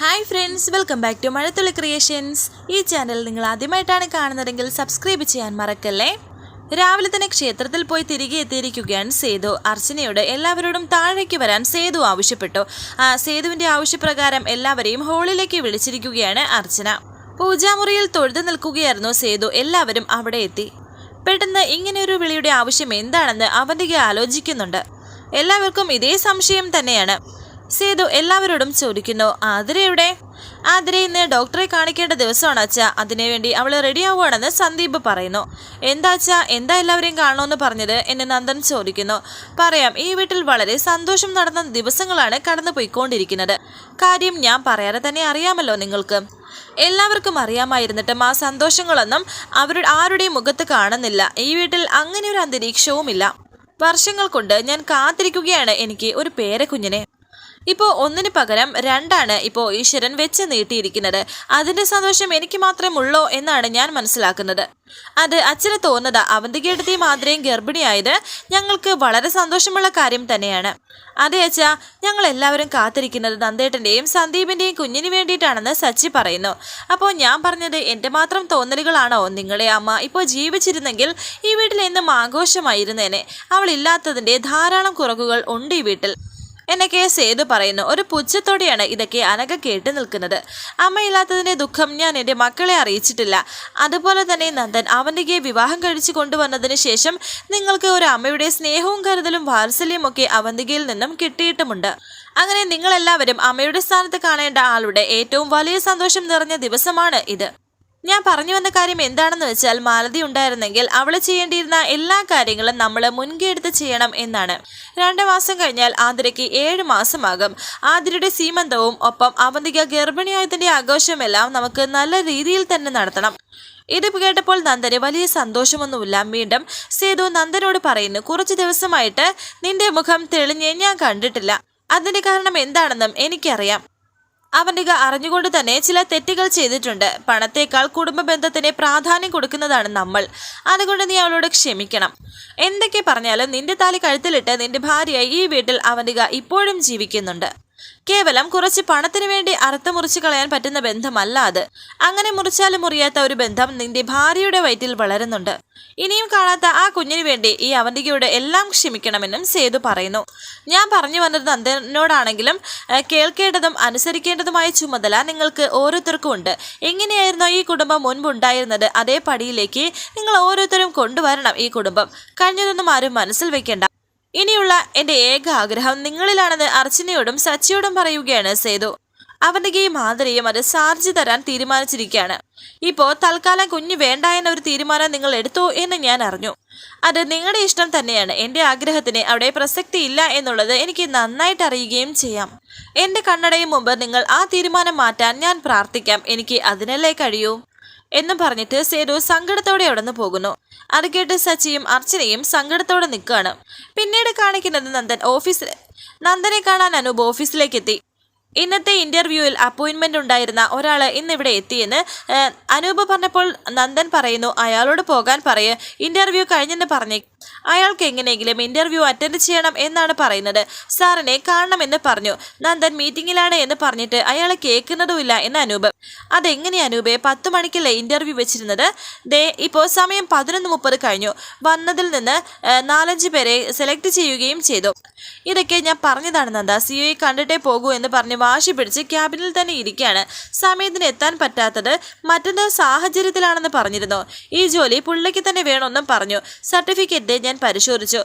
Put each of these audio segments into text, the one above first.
Hi friends welcome back to Mazhathulli creations ഈ channel നിങ്ങൾ ആദ്യമായിട്ടാണ് കാണുന്നതെങ്കിൽ സബ്സ്ക്രൈബ് ചെയ്യാൻ മറക്കല്ലേ? രാവിലെ തന്നെ ക്ഷേത്രത്തിൽ പോയി തിരികെ എത്തിയിരിക്കുകയാണ് സേതു. അർച്ചനയോട് എല്ലാവരോടും താഴേക്ക് വരാൻ സേതു ആവശ്യപ്പെട്ടു. ആ സേതുവിന്റെ ആവശ്യപ്രകാരം എല്ലാവരെയും ഹോളിലേക്ക് വിളിച്ചിരിക്കുകയാണ് അർച്ചന. പൂജാമുറിയിൽ തൊഴുതു നിൽക്കുകയായിരുന്നു സേതു. എല്ലാവരും അവിടെ എത്തി. പെട്ടെന്ന് ഇങ്ങനെയൊരു വിളിയുടെ ആവശ്യം എന്താണെന്ന് അവന്തിക ആലോചിക്കുന്നുണ്ട്. എല്ലാവർക്കും ഇതേ സംശയം തന്നെയാണ്. സേതു എല്ലാവരോടും ചോദിക്കുന്നു ആതിര എവിടെ? ആതിര ഇന്ന് ഡോക്ടറെ കാണിക്കേണ്ട ദിവസമാണ് അച്ഛ. അതിനുവേണ്ടി അവൾ റെഡിയാവുകയാണെന്ന് സന്ദീപ് പറയുന്നു. എന്താ അച്ഛ? എന്താ എല്ലാവരെയും കാണണമെന്ന് പറഞ്ഞത്? എന്നെ നന്ദൻ ചോദിക്കുന്നു. പറയാം. ഈ വീട്ടിൽ വളരെ സന്തോഷം നടന്ന ദിവസങ്ങളാണ് കടന്നു പോയിക്കൊണ്ടിരിക്കുന്നത്. കാര്യം ഞാൻ പറയാതെ തന്നെ അറിയാമല്ലോ നിങ്ങൾക്ക്. എല്ലാവർക്കും അറിയാമായിരുന്നിട്ടും ആ സന്തോഷങ്ങളൊന്നും അവരുടെ ആരുടെയും മുഖത്ത് കാണുന്നില്ല. ഈ വീട്ടിൽ അങ്ങനെ ഒരു അന്തരീക്ഷവുമില്ല. വർഷങ്ങൾ കൊണ്ട് ഞാൻ കാത്തിരിക്കുകയാണ് എനിക്ക് ഒരു പേരക്കുഞ്ഞിനെ. ഇപ്പോൾ ഒന്നിന് പകരം രണ്ടാണ് ഇപ്പോൾ ഈശ്വരൻ വെച്ച് നീട്ടിയിരിക്കുന്നത്. അതിന്റെ സന്തോഷം എനിക്ക് മാത്രമേ ഉള്ളോ എന്നാണ് ഞാൻ മനസ്സിലാക്കുന്നത്. അത് അച്ഛന് തോന്നുന്നത് അവന്തികയെടുത്തി മാതിരയും ഗർഭിണിയായത് ഞങ്ങൾക്ക് വളരെ സന്തോഷമുള്ള കാര്യം തന്നെയാണ്. അതെ അച്ഛ ഞങ്ങൾ എല്ലാവരും കാത്തിരിക്കുന്നത് നന്ദേട്ടന്റെയും സന്ദീപിന്റെയും കുഞ്ഞിന് വേണ്ടിയിട്ടാണെന്ന് സച്ചി പറയുന്നു. അപ്പോൾ ഞാൻ പറഞ്ഞത് എന്റെ മാത്രം തോന്നലുകളാണോ? നിങ്ങളെ അമ്മ ഇപ്പോൾ ജീവിച്ചിരുന്നെങ്കിൽ ഈ വീട്ടിൽ എന്നും ആഘോഷമായിരുന്നേനെ. അവൾ ഇല്ലാത്തതിന്റെ ധാരാളം കുറവുകൾ ഉണ്ട് ഈ വീട്ടിൽ. എന്നൊക്കെ സേതു പറയുന്നു? ഒരു പുച്ഛത്തോടെയാണ് ഇതൊക്കെ അനക കേട്ട് നിൽക്കുന്നത്. അമ്മയില്ലാത്തതിന്റെ ദുഃഖം ഞാൻ എന്റെ മക്കളെ അറിയിച്ചിട്ടില്ല. അതുപോലെ തന്നെ നന്ദൻ അവന്റെ വിവാഹം കഴിച്ചു കൊണ്ടുവന്നതിന് ശേഷം നിങ്ങൾക്ക് ഒരു അമ്മയുടെ സ്നേഹവും കരുതലും വാത്സല്യം ഒക്കെ അവന്തികയിൽ നിന്നും കിട്ടിയിട്ടുമുണ്ട്. അങ്ങനെ നിങ്ങളെല്ലാവരും അമ്മയുടെ സ്ഥാനത്ത് കാണേണ്ട ആളുടെ ഏറ്റവും വലിയ സന്തോഷം നിറഞ്ഞ ദിവസമാണ് ഇത്. ഞാൻ പറഞ്ഞു വന്ന കാര്യം എന്താണെന്ന് വെച്ചാൽ മാലതി ഉണ്ടായിരുന്നെങ്കിൽ അവൾ ചെയ്യേണ്ടിയിരുന്ന എല്ലാ കാര്യങ്ങളും നമ്മൾ മുൻകൈ എടുത്ത് ചെയ്യണം എന്നാണ്. രണ്ട് മാസം കഴിഞ്ഞാൽ ആതിരയ്ക്ക് ഏഴ് മാസമാകും. ആതിരയുടെ സീമന്തവും ഒപ്പം അവന്തിക ഗർഭിണിയായതിന്റെ ആഘോഷമെല്ലാം നമുക്ക് നല്ല രീതിയിൽ തന്നെ നടത്തണം. ഇത് കേട്ടപ്പോൾ നന്ദന് വലിയ സന്തോഷമൊന്നുമില്ല. വീണ്ടും സേതു നന്ദനോട് പറയുന്നു കുറച്ച് ദിവസമായിട്ട് നിന്റെ മുഖം തെളിഞ്ഞ് ഞാൻ കണ്ടിട്ടില്ല. അതിന്റെ കാരണം എന്താണെന്നും എനിക്കറിയാം. അവനിക അറിഞ്ഞുകൊണ്ട് തന്നെ ചില തെറ്റുകൾ ചെയ്തിട്ടുണ്ട്. പണത്തേക്കാൾ കുടുംബ ബന്ധത്തിന് പ്രാധാന്യം കൊടുക്കുന്നതാണ് നമ്മൾ. അതുകൊണ്ട് നീ അവളോട് ക്ഷമിക്കണം. എന്തൊക്കെ പറഞ്ഞാലും നിന്റെ താലി കഴുത്തിലിട്ട് നിന്റെ ഭാര്യയായി ഈ വീട്ടിൽ അവനിക ഇപ്പോഴും ജീവിക്കുന്നുണ്ട്. കേവലം കുറച്ച് പണത്തിനു വേണ്ടി അറുത്ത് മുറിച്ച് കളയാൻ പറ്റുന്ന ബന്ധമല്ല അത് അങ്ങനെ മുറിച്ചാലും മുറിയാത്ത ഒരു ബന്ധം നിന്റെ ഭാര്യയുടെ വയറ്റിൽ വളരുന്നുണ്ട്. ഇനിയും കാണാത്ത ആ കുഞ്ഞിനു വേണ്ടി ഈ അവന്തികയോട് എല്ലാം ക്ഷമിക്കണമെന്നും സേതു പറയുന്നു. ഞാൻ പറഞ്ഞു വന്നത് നന്ദനോടാണെങ്കിലും ഏഹ്, കേൾക്കേണ്ടതും അനുസരിക്കേണ്ടതുമായ ചുമതല നിങ്ങൾക്ക് ഓരോരുത്തർക്കും ഉണ്ട്. എങ്ങനെയായിരുന്നോ ഈ കുടുംബം മുൻപുണ്ടായിരുന്നത്? അതേ പടിയിലേക്ക് നിങ്ങൾ ഓരോരുത്തരും കൊണ്ടുവരണം ഈ കുടുംബം. കഴിഞ്ഞതൊന്നും ആരും മനസ്സിൽ വെക്കേണ്ട. ഇനിയുള്ള എന്റെ ഏക ആഗ്രഹം നിങ്ങളിലാണെന്ന് അർച്ചനയോടും സച്ചിയോടും പറയുകയാണ് സേതു. അവന്റെ ഈ മാതിരിയും അത് സാർജി തരാൻ തീരുമാനിച്ചിരിക്കുകയാണ്. ഇപ്പോ തൽക്കാലം കുഞ്ഞു വേണ്ട എന്ന ഒരു തീരുമാനം നിങ്ങൾ എടുത്തോ എന്ന് ഞാൻ അറിഞ്ഞു. അത് നിങ്ങളുടെ ഇഷ്ടം തന്നെയാണ്. എന്റെ ആഗ്രഹത്തിന് അവിടെ പ്രസക്തി ഇല്ല എന്നുള്ളത് എനിക്ക് നന്നായിട്ട് അറിയുകയും ചെയ്യാം. എന്റെ കണ്ണടയും മുമ്പ് നിങ്ങൾ ആ തീരുമാനം മാറ്റാൻ ഞാൻ പ്രാർത്ഥിക്കാം. എനിക്ക് അതിനല്ലേ കഴിയൂ. എന്നും പറഞ്ഞിട്ട് സേതു സങ്കടത്തോടെ അവിടെ നിന്ന് പോകുന്നു. അത് കേട്ട് സച്ചിയും അർച്ചനയും സങ്കടത്തോടെ നിൽക്കുകയാണ്. പിന്നീട് കാണിക്കുന്നത് നന്ദൻ ഓഫീസിൽ നന്ദനെ കാണാൻ അനൂപ് ഓഫീസിലേക്ക് എത്തി ഇന്നത്തെ ഇന്റർവ്യൂവിൽ അപ്പോയിൻമെന്റ് ഉണ്ടായിരുന്ന ഒരാൾ ഇന്നിവിടെ എത്തിയെന്ന് അനൂപ് പറഞ്ഞപ്പോൾ നന്ദൻ പറയുന്നു അയാളോട് പോകാൻ പറയ്. ഇന്റർവ്യൂ കഴിഞ്ഞെന്ന് പറഞ്ഞേ അയാൾക്ക് എങ്ങനെയെങ്കിലും ഇന്റർവ്യൂ അറ്റൻഡ് ചെയ്യണം എന്നാണ് പറയുന്നത്. സാറിനെ കാണണമെന്ന് പറഞ്ഞു. നന്ദൻ മീറ്റിംഗിലാണ് എന്ന് പറഞ്ഞിട്ട് അയാളെ കേൾക്കുന്നതുമില്ല എന്ന് അനൂപ്. അതെങ്ങനെ അനൂപെ? പത്ത് മണിക്കല്ലേ ഇന്റർവ്യൂ വെച്ചിരുന്നത്? ദേ ഇപ്പോൾ സമയം പതിനൊന്ന് മുപ്പത് കഴിഞ്ഞു. വന്നതിൽ നിന്ന് നാലഞ്ച് പേരെ സെലക്ട് ചെയ്യുകയും ചെയ്തു. ഇതൊക്കെ ഞാൻ പറഞ്ഞതാണ് നന്ദ. സി സിഒയെ കണ്ടിട്ടേ പോകൂ എന്ന് പറഞ്ഞ് വാശി പിടിച്ച് ക്യാബിനിൽ തന്നെ ഇരിക്കുകയാണ്. സമയത്തിന് എത്താൻ പറ്റാത്തത് മറ്റൊരു സാഹചര്യത്തിലാണെന്ന് പറഞ്ഞിരുന്നു. ഈ ജോലി പുള്ളിക്ക് തന്നെ വേണമെന്നും പറഞ്ഞു. സർട്ടിഫിക്കറ്റ് ഞാൻ പരിശോധിച്ചു.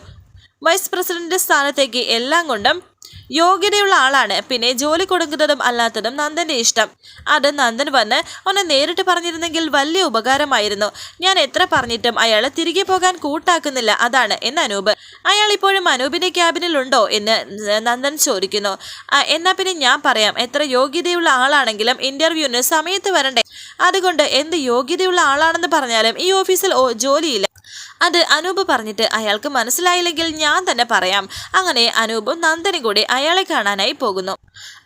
വൈസ് പ്രസിഡന്റ് സ്ഥാനത്തേക്ക് എല്ലാം കൊണ്ടും യോഗ്യതയുള്ള ആളാണ്. പിന്നെ ജോലി കൊടുക്കുന്നതും അല്ലാത്തതും നന്ദന്റെ ഇഷ്ടം. അത് നന്ദൻ വന്ന് ഒന്ന് നേരിട്ട് പറഞ്ഞിരുന്നെങ്കിൽ വലിയ ഉപകാരമായിരുന്നു. ഞാൻ എത്ര പറഞ്ഞിട്ടും അയാൾ തിരികെ പോകാൻ കൂട്ടാക്കുന്നില്ല. അതാണ് എന്ന് അനൂപ്. അയാൾ ഇപ്പോഴും അനൂപിന്റെ ക്യാബിനിലുണ്ടോ എന്ന് നന്ദൻ ചോദിക്കുന്നു. "ആ, എന്നാ പിന്നെ ഞാൻ പറയാം. എത്ര യോഗ്യതയുള്ള ആളാണെങ്കിലും ഇന്റർവ്യൂവിന് സമയത്ത് വരണ്ടേ. അതുകൊണ്ട് എന്ത് യോഗ്യതയുള്ള ആളാണെന്ന് പറഞ്ഞാലും ഈ ഓഫീസിൽ ജോലിയില്ല. അത് അനൂപ് പറഞ്ഞിട്ട് അയാൾക്ക് മനസ്സിലായില്ലെങ്കിൽ ഞാൻ തന്നെ പറയാം. അങ്ങനെ അനൂപും നന്ദനും കൂടി അയാളെ കാണാനായി പോകുന്നു.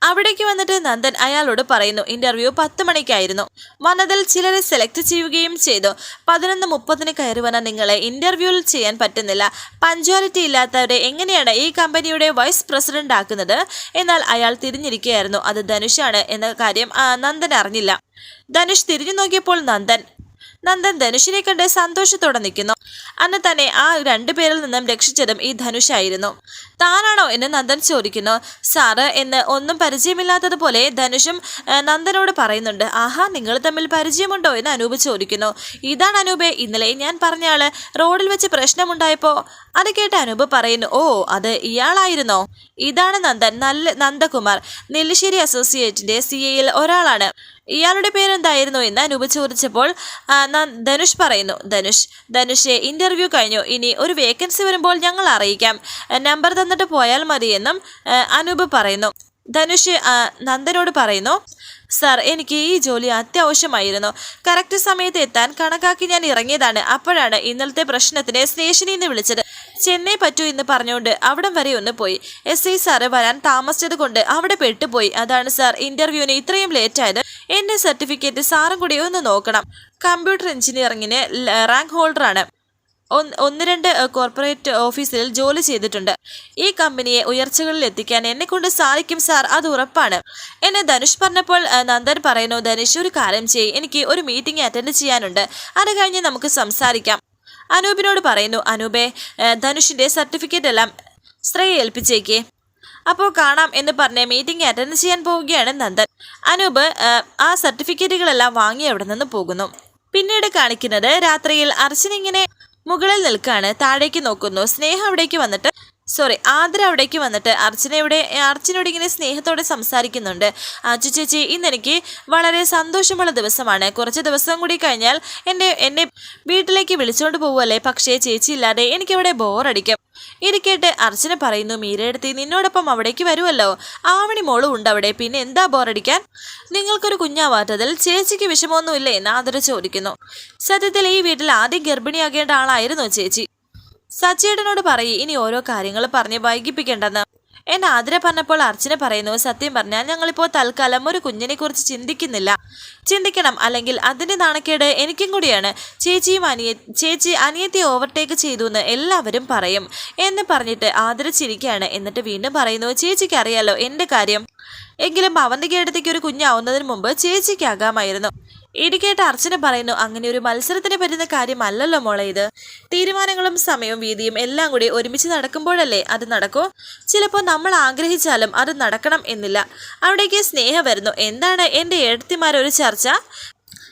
അവിടേക്ക് വന്നിട്ട് നന്ദൻ അയാളോട് പറയുന്നു ഇന്റർവ്യൂ പത്ത് മണിക്കായിരുന്നു. വന്നതിൽ ചിലരെ സെലക്ട് ചെയ്യുകയും ചെയ്തു. പതിനൊന്ന് മുപ്പതിന് കയറി വന്ന നിങ്ങളെ ഇന്റർവ്യൂവിൽ ചെയ്യാൻ പറ്റുന്നില്ല. പഞ്ച്വാലിറ്റി ഇല്ലാത്തവരെ എങ്ങനെയാണ് ഈ കമ്പനിയുടെ വൈസ് പ്രസിഡന്റ് ആക്കുന്നത്? എന്നാൽ അയാൾ തിരിഞ്ഞിരിക്കുകയായിരുന്നു. അത് ധനുഷാണ് എന്ന കാര്യം നന്ദൻ അറിഞ്ഞില്ല. ധനുഷ് തിരിഞ്ഞു നോക്കിയപ്പോൾ നന്ദൻ നന്ദൻ ധനുഷിനെ കണ്ട് സന്തോഷത്തോടെ നിൽക്കുന്നു. അന്ന് തന്നെ ആ രണ്ടു പേരിൽ നിന്നും രക്ഷിച്ചതും ഈ ധനുഷായിരുന്നു. താനാണോ എന്ന് നന്ദൻ ചോദിക്കുന്നു. സാറ് എന്ന് ഒന്നും പരിചയമില്ലാത്തതുപോലെ ധനുഷും നന്ദനോട് പറയുന്നുണ്ട്. ആഹാ നിങ്ങൾ തമ്മിൽ പരിചയമുണ്ടോ എന്ന് അനൂപ് ചോദിക്കുന്നു. ഇതാണ് അനൂപെ ഇന്നലെ ഞാൻ പറഞ്ഞ ആൾ റോഡിൽ വെച്ച് പ്രശ്നമുണ്ടായപ്പോ അത് കേട്ട് അനൂപ് പറയുന്നു ഓ അത് ഇയാളായിരുന്നോ? ഇതാണ് നന്ദൻ നല്ല നന്ദകുമാർ നെല്ലിശ്ശേരി അസോസിയേറ്റിന്റെ സി എയിൽ ഒരാളാണ്. ഇയാളുടെ പേരെന്തായിരുന്നു എന്ന് അനൂപ് ചോദിച്ചപ്പോൾ ധനുഷ് പറയുന്നു. ധനുഷ് ധനുഷ് ഇന്റർവ്യൂ കഴിഞ്ഞു. ഇനി ഒരു വേക്കൻസി വരുമ്പോൾ ഞങ്ങൾ അറിയിക്കാം. നമ്പർ തന്നിട്ട് പോയാൽ മതിയെന്നും അനൂപ് പറയുന്നു. ധനുഷ് നന്ദനോട് പറയുന്നു. സാർ എനിക്ക് ഈ ജോലി അത്യാവശ്യമായിരുന്നു. കറക്റ്റ് സമയത്ത് എത്താൻ കണക്കാക്കി ഞാൻ ഇറങ്ങിയതാണ്. അപ്പോഴാണ് ഇന്നലത്തെ പ്രശ്നത്തിന് സ്റ്റേഷനിൽ നിന്ന് വിളിച്ചത്. ചെന്നൈ പറ്റൂ എന്ന് പറഞ്ഞുകൊണ്ട് അവിടം വരെ ഒന്ന് പോയി. എസ് ഐ സാറ് വരാൻ താമസിച്ചത് കൊണ്ട് അവിടെ പെട്ടുപോയി. അതാണ് സാർ ഇന്റർവ്യൂവിന് ഇത്രയും ലേറ്റ് ആയത്. എന്റെ സർട്ടിഫിക്കറ്റ് സാറും കൂടി ഒന്ന് നോക്കണം. കമ്പ്യൂട്ടർ എഞ്ചിനീയറിംഗിന് റാങ്ക് ഹോൾഡറാണ് ഒന്ന് രണ്ട് കോർപ്പറേറ്റ് ഓഫീസിൽ ജോലി ചെയ്തിട്ടുണ്ട്. ഈ കമ്പനിയെ ഉയർച്ചകളിൽ എത്തിക്കാൻ എന്നെ കൊണ്ട് സാധിക്കും സാർ അത് ഉറപ്പാണ്. എന്നെ ധനുഷ് പറഞ്ഞപ്പോൾ നന്ദൻ പറയുന്നു ധനുഷ് ഒരു കാര്യം ചെയ്യും എനിക്ക് ഒരു മീറ്റിംഗ് അറ്റൻഡ് ചെയ്യാനുണ്ട്. അത് കഴിഞ്ഞ് നമുക്ക് സംസാരിക്കാം. അനൂപിനോട് പറയുന്നു അനൂപെ ധനുഷിന്റെ സർട്ടിഫിക്കറ്റ് എല്ലാം ശ്രേയ ഏൽപ്പിച്ചേക്കേ. അപ്പോൾ കാണാം എന്ന് പറഞ്ഞ് മീറ്റിംഗ് അറ്റൻഡ് ചെയ്യാൻ പോവുകയാണ് നന്ദൻ. അനൂപ് ആ സർട്ടിഫിക്കറ്റുകളെല്ലാം വാങ്ങി അവിടെ നിന്ന് പോകുന്നു? പിന്നീട് കാണിക്കുന്നത് രാത്രിയിൽ അർച്ചന ഇങ്ങനെ മുകളിൽ നിൽക്കാണ്. താഴേക്ക് നോക്കുന്നു. സ്നേഹ അവിടേക്ക് വന്നിട്ട് സോറി ആദര അവിടേക്ക് വന്നിട്ട് അർച്ചനയുടെ അർച്ചനയോട് ഇങ്ങനെ സ്നേഹത്തോടെ സംസാരിക്കുന്നുണ്ട്. അച്ചു ചേച്ചി ഇന്ന് എനിക്ക് വളരെ സന്തോഷമുള്ള ദിവസമാണ്. കുറച്ച് ദിവസം കൂടി കഴിഞ്ഞാൽ എന്റെ എന്നെ വീട്ടിലേക്ക് വിളിച്ചുകൊണ്ട് പോവുമല്ലേ പക്ഷേ ചേച്ചി ഇല്ലാതെ എനിക്കവിടെ ബോറടിക്കും. ഇരിക്കട്ടെ കേട്ട് അർച്ചന പറയുന്നു മീരയെടുത്തി നിന്നോടൊപ്പം അവിടേക്ക് വരുമല്ലോ ആവണി മോളും ഉണ്ട് അവിടെ. പിന്നെ എന്താ ബോറടിക്കാൻ? നിങ്ങൾക്കൊരു കുഞ്ഞാവാത്തതിൽ ചേച്ചിക്ക് വിഷമമൊന്നുമില്ലേ? എന്ന് ആദര ചോദിക്കുന്നു. സത്യത്തിൽ ഈ വീട്ടിൽ ആദ്യം ഗർഭിണിയാകേണ്ട ആളായിരുന്നു ചേച്ചി. സച്ചേട്ടനോട് പറയ് ഇനി ഓരോ കാര്യങ്ങൾ പറഞ്ഞ് വൈകിപ്പിക്കേണ്ടെന്ന്. എന്നെ ആതിര പറഞ്ഞപ്പോൾ അർച്ചന പറയുന്നു സത്യം പറഞ്ഞാൽ ഞങ്ങളിപ്പോൾ തൽക്കാലം ഒരു കുഞ്ഞിനെ കുറിച്ച് ചിന്തിക്കുന്നില്ല. ചിന്തിക്കണം അല്ലെങ്കിൽ അതിന്റെ നാണക്കേട് എനിക്കും കൂടിയാണ്. ചേച്ചിയും അനിയ ചേച്ചി അനിയത്തെ ഓവർടേക്ക് ചെയ്തു എന്ന് എല്ലാവരും പറയും എന്ന് പറഞ്ഞിട്ട് ആതിര ചിരിക്കുകയാണ്. എന്നിട്ട് വീണ്ടും പറയുന്നു ചേച്ചിക്ക് അറിയാലോ എന്റെ കാര്യം. എങ്കിലും അവന്റെ കേടത്തേക്ക് ഒരു കുഞ്ഞാവുന്നതിന് മുമ്പ് ചേച്ചിക്കാകാമായിരുന്നു ഇടിക്കേട്ട് അർച്ചന പറയുന്നു അങ്ങനെ ഒരു മത്സരത്തിന് പറ്റുന്ന കാര്യമല്ലല്ലോ മോളെ ഇത്. തീരുമാനങ്ങളും സമയവും വീതിയും എല്ലാം കൂടി ഒരുമിച്ച് നടക്കുമ്പോഴല്ലേ അത് നടക്കൂ? ചിലപ്പോൾ നമ്മൾ ആഗ്രഹിച്ചാലും അത് നടക്കണം എന്നില്ല. അവിടേക്ക് സ്നേഹം വരുന്നു. എന്താണ് എന്റെ എഴുത്തിമാരൊരു ചർച്ച?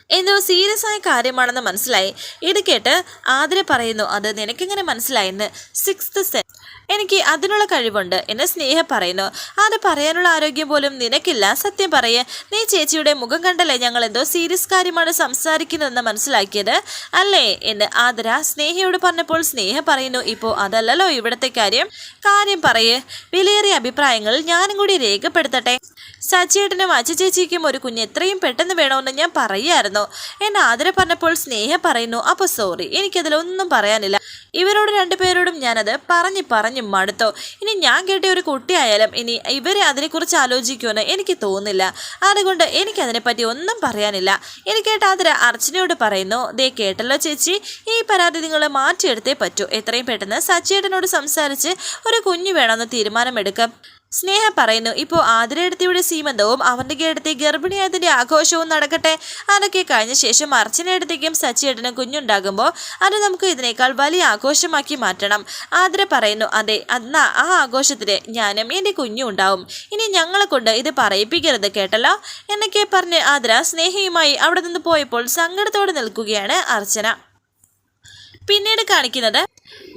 എന്തോ സീരിയസ് ആയ കാര്യമാണെന്ന് മനസ്സിലായി. ഇത് കേട്ട് ആതിര പറയുന്നു അത് നിനക്കെങ്ങനെ മനസ്സിലായെന്ന് സിക്സ്ത് സെൻ എനിക്ക് അതിനുള്ള കഴിവുണ്ട് എന്ന് സ്നേഹ പറയുന്നു. അത് പറയാനുള്ള ആരോഗ്യം പോലും നിനക്കില്ല. സത്യം പറയേ. നീ ചേച്ചിയുടെ മുഖം കണ്ടല്ലേ ഞങ്ങൾ എന്തോ സീരിയസ് കാര്യമാണ് സംസാരിക്കുന്നതെന്ന് മനസ്സിലാക്കിയത്? അല്ലേ? എന്ന് ആതിര സ്നേഹയോട് പറഞ്ഞപ്പോൾ സ്നേഹ പറയുന്നു ഇപ്പോൾ അതല്ലല്ലോ ഇവിടുത്തെ കാര്യം. കാര്യം പറയേ. വിലയേറിയ അഭിപ്രായങ്ങൾ ഞാനും കൂടി രേഖപ്പെടുത്തട്ടെ. സച്ചേട്ടനും അച്ഛ ചേച്ചിക്കും ഒരു കുഞ്ഞ് എത്രയും പെട്ടെന്ന് വേണമെന്ന് ഞാൻ പറയായിരുന്നു. എന്നെ ആതിര പറഞ്ഞപ്പോൾ സ്നേഹം പറയുന്നു അപ്പോൾ സോറി എനിക്കതിലൊന്നും പറയാനില്ല. ഇവരോട് രണ്ടുപേരോടും ഞാനത് പറഞ്ഞു പറഞ്ഞു മടുത്തു. ഇനി ഞാൻ കേട്ട ഒരു കുട്ടിയായാലും ഇനി ഇവരെ അതിനെക്കുറിച്ച് ആലോചിക്കുമെന്ന് എനിക്ക് തോന്നുന്നില്ല. അതുകൊണ്ട് എനിക്കതിനെപ്പറ്റി ഒന്നും പറയാനില്ല. എനിക്ക് കേട്ട ആദര അർച്ചനയോട് പറയുന്നു ദേ കേട്ടല്ലോ ചേച്ചി ഈ പരാതി നിങ്ങൾ മാറ്റിയെടുത്തേ പറ്റൂ. എത്രയും പെട്ടെന്ന് സച്ചേട്ടനോട് സംസാരിച്ച് ഒരു കുഞ്ഞു വേണമെന്ന് തീരുമാനമെടുക്കാം. സ്നേഹ പറയുന്നു. ഇപ്പോൾ ആതിരയെടുത്തിയുടെ സീമന്തവും അവന്റെ കേടത്തി ഗർഭിണിയായതിന്റെ ആഘോഷവും നടക്കട്ടെ അതൊക്കെ കഴിഞ്ഞ ശേഷം അർച്ചനയെടുത്തേക്കും സച്ചിയേട്ടനും കുഞ്ഞുണ്ടാകുമ്പോൾ അത് നമുക്ക് ഇതിനേക്കാൾ വലിയ ആഘോഷമാക്കി മാറ്റണം. ആതിര പറയുന്നു അതെ എന്നാ ആ ആഘോഷത്തിന് ഞാനും എന്റെ കുഞ്ഞും ഉണ്ടാവും. ഇനി ഞങ്ങളെ കൊണ്ട് ഇത് പറയിപ്പിക്കരുത് കേട്ടല്ലോ? എന്നൊക്കെ പറഞ്ഞ് ആതിര സ്നേഹയുമായി അവിടെ നിന്ന് പോയപ്പോൾ സങ്കടത്തോടെ നിൽക്കുകയാണ് അർച്ചന. പിന്നീട് കാണിക്കുന്നത്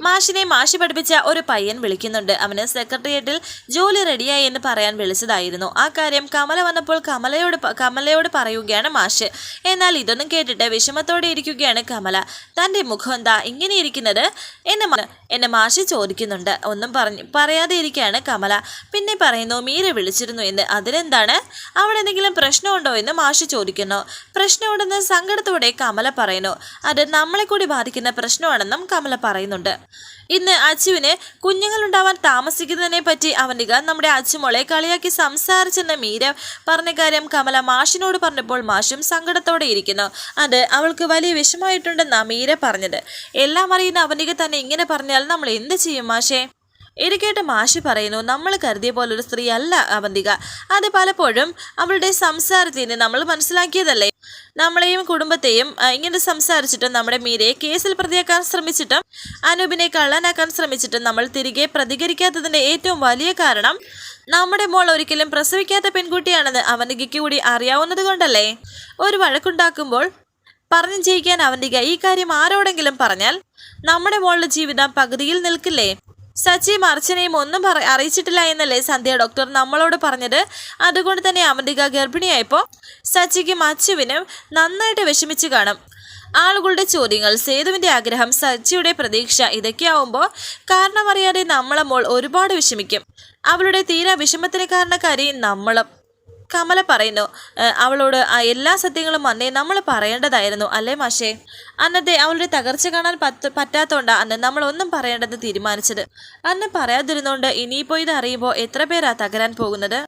മാഷിനെ മാഷി പഠിപ്പിച്ച ഒരു പയ്യൻ വിളിക്കുന്നുണ്ട്. അവന് സെക്രട്ടേറിയറ്റിൽ ജോലി റെഡിയായി എന്ന് പറയാൻ വിളിച്ചതായിരുന്നു. ആ കാര്യം കമല വന്നപ്പോൾ കമലയോട് കമലയോട് പറയുകയാണ് മാഷ്. എന്നാൽ ഇതൊന്നും കേട്ടിട്ട് വിഷമത്തോടെ ഇരിക്കുകയാണ് കമല. തന്റെ മുഖം എന്താ ഇങ്ങനെ ഇരിക്കുന്നത്? എന്നെ എന്നെ മാഷി ചോദിക്കുന്നുണ്ട്. ഒന്നും പറഞ്ഞു പറയാതെ ഇരിക്കുകയാണ് കമല. പിന്നെ പറയുന്നു മീര വിളിച്ചിരുന്നു എന്ന്. അതിനെന്താണ്? അവിടെ എന്തെങ്കിലും പ്രശ്നമുണ്ടോ? എന്ന് മാഷി ചോദിക്കുന്നു. പ്രശ്നമുണ്ടെന്ന് സങ്കടത്തോടെ കമല പറയുന്നു. അത് നമ്മളെ കൂടി ബാധിക്കുന്ന പ്രശ്നം പ്രശ്നമാണെന്നും കമല പറയുന്നുണ്ട്. ഇന്ന് അച്ചുവിന് കുഞ്ഞുങ്ങളുണ്ടാവാൻ താമസിക്കുന്നതിനെ പറ്റി അവനിക നമ്മുടെ അച്ചുമോളെ കളിയാക്കി സംസാരിച്ചെന്ന മീര പറഞ്ഞ കാര്യം കമല മാഷിനോട് പറഞ്ഞപ്പോൾ മാഷും സങ്കടത്തോടെ ഇരിക്കുന്നു. അത് അവൾക്ക് വലിയ വിഷമായിട്ടുണ്ടെന്നാണ് മീര പറഞ്ഞത്. എല്ലാം അറിയുന്ന അവനിക തന്നെ ഇങ്ങനെ പറഞ്ഞാൽ നമ്മൾ എന്ത് ചെയ്യും മാഷേ? ഇത് കേട്ട് മാഷി പറയുന്നു നമ്മൾ കരുതിയ പോലൊരു സ്ത്രീ അല്ല അവന്തിക. അത് പലപ്പോഴും അവളുടെ സംസാരത്തിൽ നിന്ന് നമ്മൾ മനസ്സിലാക്കിയതല്ലേ? നമ്മളെയും കുടുംബത്തെയും ഇങ്ങനെ സംസാരിച്ചിട്ടും നമ്മുടെ മീരയെ കേസിൽ പ്രതിയാക്കാൻ ശ്രമിച്ചിട്ടും അനൂപിനെ കള്ളനാക്കാൻ ശ്രമിച്ചിട്ടും നമ്മൾ തിരികെ പ്രതികരിക്കാത്തതിന്റെ ഏറ്റവും വലിയ കാരണം നമ്മുടെ മോൾ ഒരിക്കലും പ്രസവിക്കാത്ത പെൺകുട്ടിയാണെന്ന് അവന്തികയ്ക്ക് കൂടി അറിയാവുന്നത് കൊണ്ടല്ലേ? ഒരു വഴക്കുണ്ടാക്കുമ്പോൾ പറഞ്ഞു ജയിക്കാൻ അവന്തിക ഈ കാര്യം ആരോടെങ്കിലും പറഞ്ഞാൽ നമ്മുടെ മോളുടെ ജീവിതം പകുതിയിൽ നിൽക്കില്ലേ? സച്ചിയും അർച്ചനയും ഒന്നും പറ അറിയിച്ചിട്ടില്ല എന്നല്ലേ സന്ധ്യ ഡോക്ടർ നമ്മളോട് പറഞ്ഞത്? അതുകൊണ്ട് തന്നെ അമൃതിക ഗർഭിണിയായപ്പോൾ സച്ചിക്കും അച്ചുവിനും നന്നായിട്ട് വിഷമിച്ചു കാണും. ആളുകളുടെ ചോദ്യങ്ങൾ സേതുവിന്റെ ആഗ്രഹം സച്ചിയുടെ പ്രതീക്ഷ ഇതൊക്കെയാവുമ്പോൾ കാരണമറിയാതെ നമ്മളെ മോൾ ഒരുപാട് വിഷമിക്കും. അവളുടെ തീരാ വിഷമത്തിന് കാരണക്കാരി നമ്മളും. കമല പറയുന്നു അവളോട് ആ എല്ലാ സത്യങ്ങളും അന്നേ നമ്മൾ പറയേണ്ടതായിരുന്നു അല്ലേ മാഷേ? അന്നത്തെ അവളുടെ തകർച്ച കാണാൻ പറ്റ പറ്റാത്തോണ്ടാ അന്ന് നമ്മൾ ഒന്നും പറയേണ്ടെന്ന് തീരുമാനിച്ചത്. അന്ന് പറയാതിരുന്നോണ്ട് ഇനിയിപ്പോ ഇത് അറിയുമ്പോൾ എത്ര പേരാ തകരാൻ പോകുന്നത്?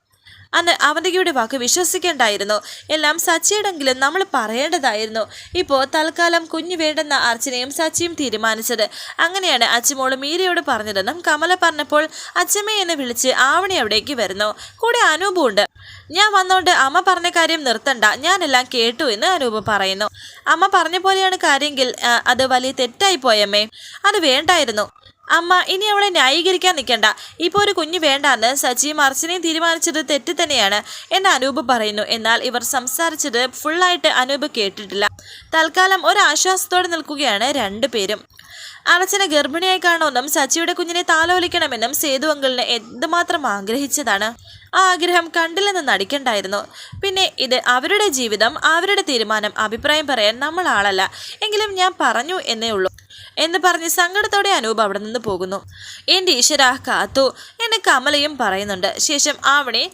അന്ന് അവന്തികയുടെ വാക്ക് വിശ്വസിക്കേണ്ടായിരുന്നു. എല്ലാം സച്ചിയുടെങ്കിലും നമ്മൾ പറയേണ്ടതായിരുന്നു. ഇപ്പോൾ തൽക്കാലം കുഞ്ഞു വേണ്ടെന്ന അർച്ചനയും സച്ചിയും തീരുമാനിച്ചത്. അങ്ങനെയാണ് അച്ഛമോൾ മീരയോട് പറഞ്ഞതെന്നും കമല പറഞ്ഞപ്പോൾ അച്ഛമ്മ എന്നെ വിളിച്ച് ആവണി അവിടേക്ക് വരുന്നു. കൂടെ അനൂപുണ്ട്. ഞാൻ വന്നോണ്ട് അമ്മ പറഞ്ഞ കാര്യം നിർത്തണ്ട. ഞാനെല്ലാം കേട്ടു എന്ന് അനൂപ് പറയുന്നു. അമ്മ പറഞ്ഞ പോലെയാണ് കാര്യമെങ്കിൽ അത് വലിയ തെറ്റായി പോയമ്മേ. അത് വേണ്ടായിരുന്നു. അമ്മ ഇനി അവളെ ന്യായീകരിക്കാൻ നിൽക്കണ്ട. ഇപ്പൊ ഒരു കുഞ്ഞ് വേണ്ടാന്ന് സജി അർച്ചനയും തീരുമാനിച്ചത് തെറ്റ് തന്നെയാണ് എന്ന് അനൂപ് പറയുന്നു. എന്നാൽ ഇവർ സംസാരിച്ചത് ഫുള്ളായിട്ട് അനൂപ് കേട്ടിട്ടില്ല. തൽക്കാലം ഒരാശ്വാസത്തോടെ നിൽക്കുകയാണ് രണ്ടുപേരും അർച്ചന ഗർഭിണിയായി കാണുമെന്നും സച്ചിയുടെ കുഞ്ഞിനെ താലോലിക്കണമെന്നും സേതു അങ്കിളിന് എന്തുമാത്രം ആഗ്രഹിച്ചതാണ്. ആ ആഗ്രഹം കണ്ടില്ലെന്ന് നടിക്കണ്ടായിരുന്നു. പിന്നെ ഇത് അവരുടെ ജീവിതം അവരുടെ തീരുമാനം അഭിപ്രായം പറയാൻ നമ്മൾ ആളല്ല. എങ്കിലും ഞാൻ പറഞ്ഞു എന്നേ ഉള്ളൂ. എന്ന് പറഞ്ഞ് സങ്കടത്തോടെ അനൂപ് അവിടെ നിന്ന് പോകുന്നു. എന്റെ ഈശ്വര കാത്തു എന്ന് കമലയും പറയുന്നുണ്ട്. ശേഷം ആവണി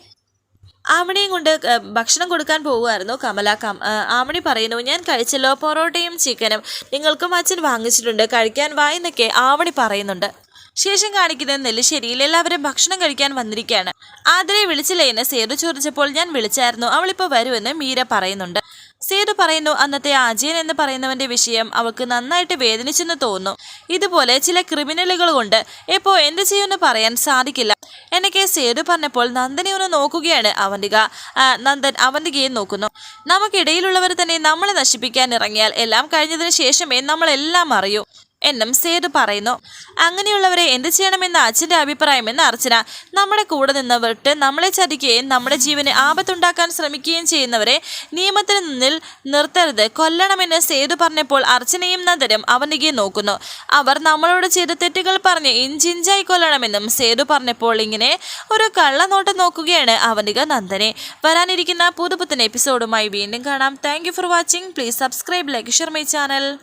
ആവണിയും കൊണ്ട് ഭക്ഷണം കൊടുക്കാൻ പോവുമായിരുന്നു കമല. കം ആമണി പറയുന്നു ഞാൻ കഴിച്ചല്ലോ പൊറോട്ടയും ചിക്കനും. നിങ്ങൾക്കും അച്ഛൻ വാങ്ങിച്ചിട്ടുണ്ട്. കഴിക്കാൻ വായെന്നൊക്കെ ആവണി പറയുന്നുണ്ട്. ശേഷം കാണിക്കുന്നത് നെല്ലിശ്ശേരിയിൽ എല്ലാവരും ഭക്ഷണം കഴിക്കാൻ വന്നിരിക്കുകയാണ്. ആതിരെ വിളിച്ചില്ലേ? എന്ന് സേതു ചോദിച്ചപ്പോൾ ഞാൻ വിളിച്ചായിരുന്നു. അവളിപ്പോൾ വരുമെന്ന് മീര പറയുന്നുണ്ട്. സേതു പറയുന്നു അന്നത്തെ അജയൻ എന്ന് പറയുന്നവന്റെ വിഷയം അവൾക്ക് നന്നായിട്ട് വേദനിച്ചെന്ന് തോന്നുന്നു. ഇതുപോലെ ചില ക്രിമിനലുകൾ കൊണ്ട് എപ്പോ എന്ത് ചെയ്യുമെന്ന് പറയാൻ സാധിക്കില്ല. എനിക്ക് സേതു പറഞ്ഞപ്പോൾ നന്ദനെ ഒന്ന് നോക്കുകയാണ് അവന്തിക. നന്ദൻ അവന്തികയെ നോക്കുന്നു. നമുക്കിടയിലുള്ളവർ തന്നെ നമ്മളെ നശിപ്പിക്കാൻ ഇറങ്ങിയാൽ എല്ലാം കഴിഞ്ഞതിന് ശേഷമേ നമ്മളെല്ലാം അറിയൂ. എന്നും സേതു പറയുന്നു. അങ്ങനെയുള്ളവരെ എന്ത് ചെയ്യണമെന്ന അച്ഛന്റെ അഭിപ്രായമെന്ന് അർച്ചന. നമ്മുടെ കൂടെ നിന്ന് വിട്ട് നമ്മളെ ചതിക്കുകയും നമ്മുടെ ജീവന് ആപത്തുണ്ടാക്കാൻ ശ്രമിക്കുകയും ചെയ്യുന്നവരെ നിയമത്തിന് മുന്നിൽ നിർത്തരുത്. കൊല്ലണമെന്ന് സേതു പറഞ്ഞപ്പോൾ അർച്ചനയും നന്ദനും അവനികെ നോക്കുന്നു. അവർ നമ്മളോട് ചെയ്ത തെറ്റുകൾ പറഞ്ഞ് ഇഞ്ചിഞ്ചായി കൊല്ലണമെന്നും സേതു പറഞ്ഞപ്പോൾ ഇങ്ങനെ ഒരു കള്ളനോട്ടം നോക്കുകയാണ് അവനിക നന്ദനെ. വരാനിരിക്കുന്ന പുതുപുത്തൻ എപ്പിസോഡുമായി വീണ്ടും കാണാം. Thank for watching please subscribe like share my channel